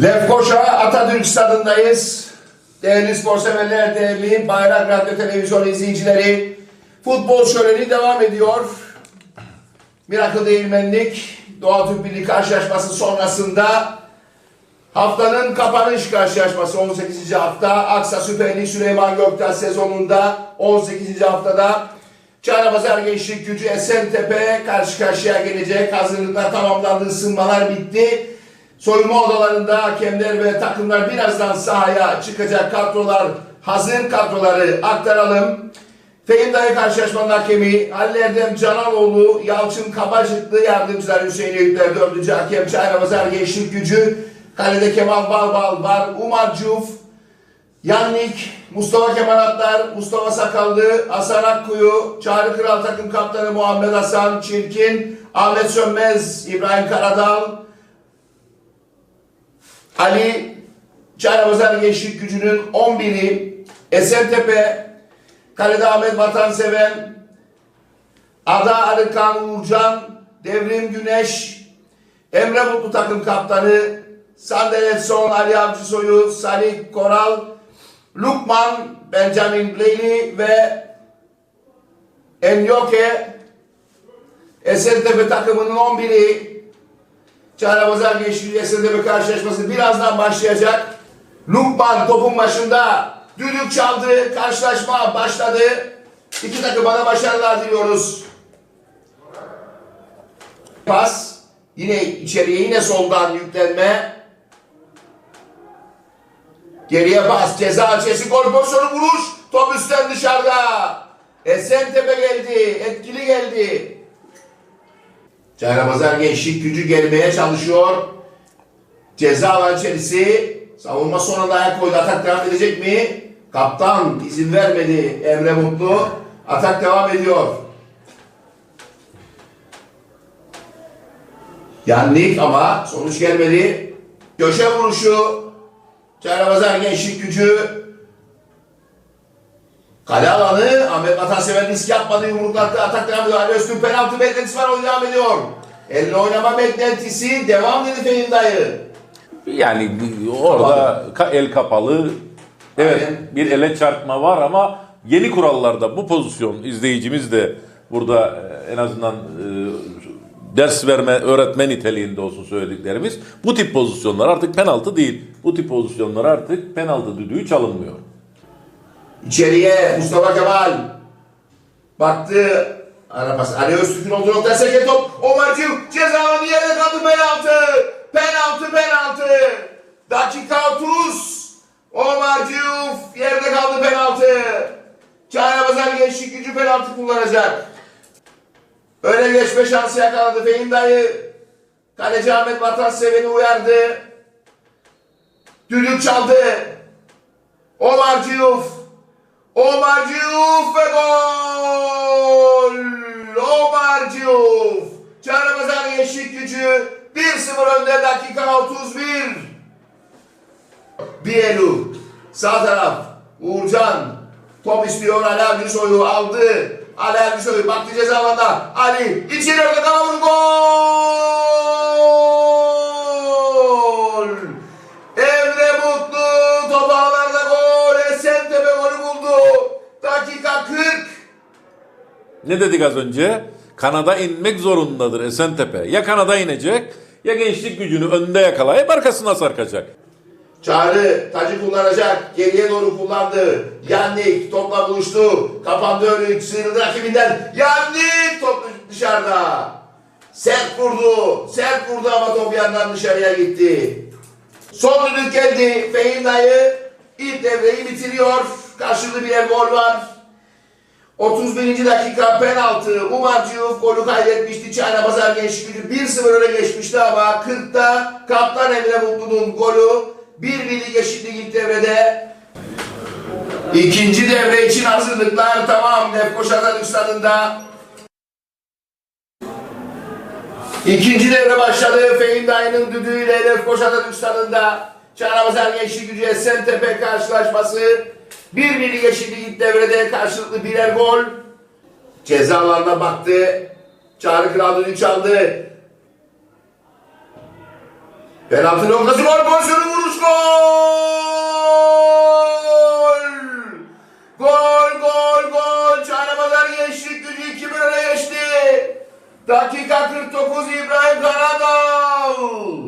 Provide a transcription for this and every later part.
Lefkoşa Atatürk Stadı'ndayız. Değerli spor severler, değerli Bayrak Radyo Televizyon izleyicileri. Futbol şöleni devam ediyor. Miracle Değirmenlik Doğal Türk Birliği karşılaşması sonrasında haftanın kapanış karşılaşması 18. hafta Aksa Süper Lig Süleyman Göktaş sezonunda 18. haftada Çağrapazar Gençlik Gücü Esentepe karşı karşıya gelecek. Hazırlıklar tamamlandı, ısınmalar bitti. Soyunma odalarında hakemler ve takımlar birazdan sahaya çıkacak kadrolar, hazır kadroları aktaralım. Fehim Dayı karşılaşmanın hakemi Halil Erdem Canaloğlu, Yalçın Kabacıklı yardımcılar Hüseyin Eyüpler, dördüncü hakem Çayramazar Gençlik Gücü, kalede Kemal Balbal var, Umar Cuf, Yannik, Mustafa Kemal Atlar, Mustafa Sakallı, Hasan Akkuyu, Çağrı Kral takım kaptanı Muhammed Hasan Çirkin, Ahmet Sönmez, İbrahim Karadal, Ali Çayramazar Gençlik Gücü'nün 11'i, Esentepe, Kalede Ahmet Vatanseven, Ada Arıkan Uğurcan, Devrim Güneş, Emre Mutlu takım kaptanı, Sandelet Son, Ali Avcısoy'u, Salih Koral, Lukman, Benjamin Bleyli ve Enyoke, Esentepe takımının 11'i, Çağrı Gençliği Esentepe karşılaşması birazdan başlayacak. Lukman topun başında düdük çaldı, karşılaşma başladı. İki takıma da başarılar diliyoruz. Pas, yine içeriye yine soldan yüklenme. Geriye pas, ceza açısı, gol pozisyonu vuruş. Top üstten dışarıda. Esentepe geldi, etkili geldi. Çayramazar Gençlik gücü gelmeye çalışıyor. Ceza alan içerisi. Savunma son anda ayak koydu. Atak devam edecek mi? Kaptan izin vermedi Emre Mutlu. Atak devam ediyor. Yannik ama sonuç gelmedi. Köşe vuruşu. Çayramazar Gençlik gücü. Kale alanı Ahmet Vatansever risk yapmadı yumruklattı atak devam ediyor. Ali Öztürk penaltı beklentisi var o devam ediyor. Elle oynama beklentisi devam dedi Fehim dayı. Yani orada ka- el kapalı. Evet Aynen. bir ele çarpma var ama yeni kurallarda bu pozisyon izleyicimiz de burada e, en azından e, ders verme, öğretme niteliğinde olsun söylediklerimiz. Bu tip pozisyonlar artık penaltı değil. Bu tip pozisyonlar artık penaltı düdüğü çalınmıyor. İçeriye Mustafa Kemal. Baktı. Arabası. Ali Öztürk'ün olduğu nokta seke top. Omar Cıv ceza alanı yerde kaldı penaltı. Penaltı penaltı. Dakika 30. Omar Cıv yerde kaldı penaltı. Çağrı Gençlik gücü penaltı kullanacak. Öne geçme şansı yakaladı Fehim dayı. Kaleci Ahmet Vatanseven'i uyardı. Düdük çaldı. Omar Cıv. Omar Diouf ve gol! Omar Diouf! Çağrımazar Gençlik Gücü 1-0 önde dakika 31. Bielu sağ taraf Uğurcan top istiyor Ali Ergüsoy'u aldı. Ali Ergüsoy baktı ceza alanına. Ali içeri orada kalan gol! Ne dedik az önce? Kanada inmek zorundadır Esentepe. Ya kanada inecek ya gençlik gücünü önde yakalayıp arkasına sarkacak. Çağrı tacı kullanacak. Geriye doğru kullandı. Yannik topla buluştu. Kapandı önü. Sıyrıldı rakibinden. Yannik top dışarıda. Sert vurdu. Sert vurdu ama top yandan dışarıya gitti. Son düdük geldi. Fehim dayı ilk devreyi bitiriyor. Karşılıklı bir gol var. 31. dakika penaltı. Umar Ciyuf golü kaydetmişti. Çayna Pazar Gençlik Gücü 1-0 öne geçmişti ama 40'ta Kaptan Emre Mutlu'nun golü 1-1'lik eşitlik ilk devrede. İkinci devre için hazırlıklar tamam. Lefkoş Atatürk stadında. İkinci devre başladı. Fehim Dayı'nın düdüğüyle Lefkoş Atatürk stadında. Çağrı Gençlik Gücü Esentepe karşılaşması. Bir birlik eşitlik ilk devrede karşılıklı birer gol. Cezalarına baktı. Çağrı Kral düdüğü çaldı. Penaltı noktası gol pozisyonu vuruş gol! Gol gol gol! Çaynamazlar gençlik gücü 2-1 öne geçti. Dakika 49 İbrahim Karadal.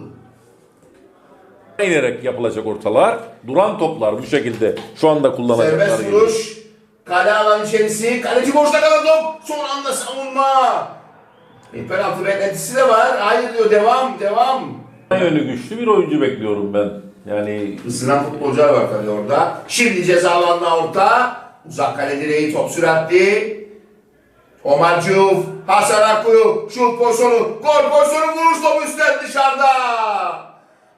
İnerek yapılacak ortalar. Duran toplar bu şekilde şu anda kullanacaklar. Serbest gibi. vuruş. Kale alan içerisi. Kaleci boşta kalan top. Son anda savunma. Bir penaltı beklentisi de var. Hayır diyor devam devam. Yönü güçlü bir oyuncu bekliyorum ben. Yani Isınan futbolcular var tabii orada. Şimdi ceza alanına orta. Uzak kale direği top süratli. Omar Cuf, Hasan Akkuyu, şut pozisyonu, gol pozisyonu, vuruş top üstten dışarıda.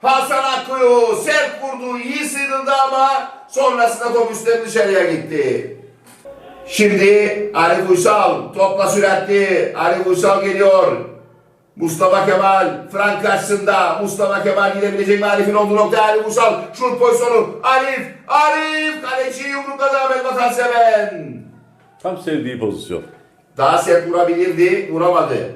Hasan Akkuyu sert vurdu, iyi sıyrıldı ama sonrasında top üstten dışarıya gitti. Şimdi Arif Uysal, topla süratli, Arif Uysal geliyor. Mustafa Kemal, Frank karşısında. Mustafa Kemal gidebilecek mi Arif'in olduğu nokta Arif Uysal. Şut pozisyonu. Arif, Arif. Kaleci yumrukladı Ahmet Vatanseven. tam sevdiği pozisyon. Daha sert vurabilirdi, vuramadı.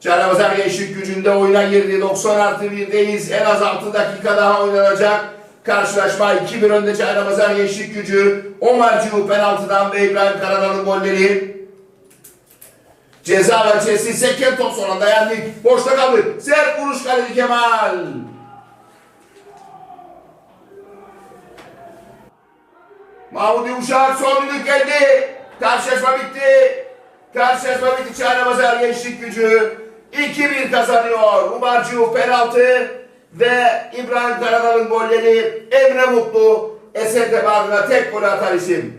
Canavazar gençlik gücünde oyuna girdi. 90 artı 1'deyiz. En az 6 dakika daha oynanacak. Karşılaşma 2-1 önde Canavazar gençlik gücü. Omar Cihu penaltıdan ve İbrahim Karadal'ın golleri. Ceza içerisi seken top sonra dayandık. Boşta kaldı. Sert vuruş kaleci Kemal. Mahmut Yumuşak son düdük geldi. Karşılaşma bitti. Karşılaşma bitti. Çağrı gençlik gücü 2-1 kazanıyor. Umar Cihu penaltı ve İbrahim Karadal'ın golleri Emre Mutlu Esentepe adına tek gol atan isim.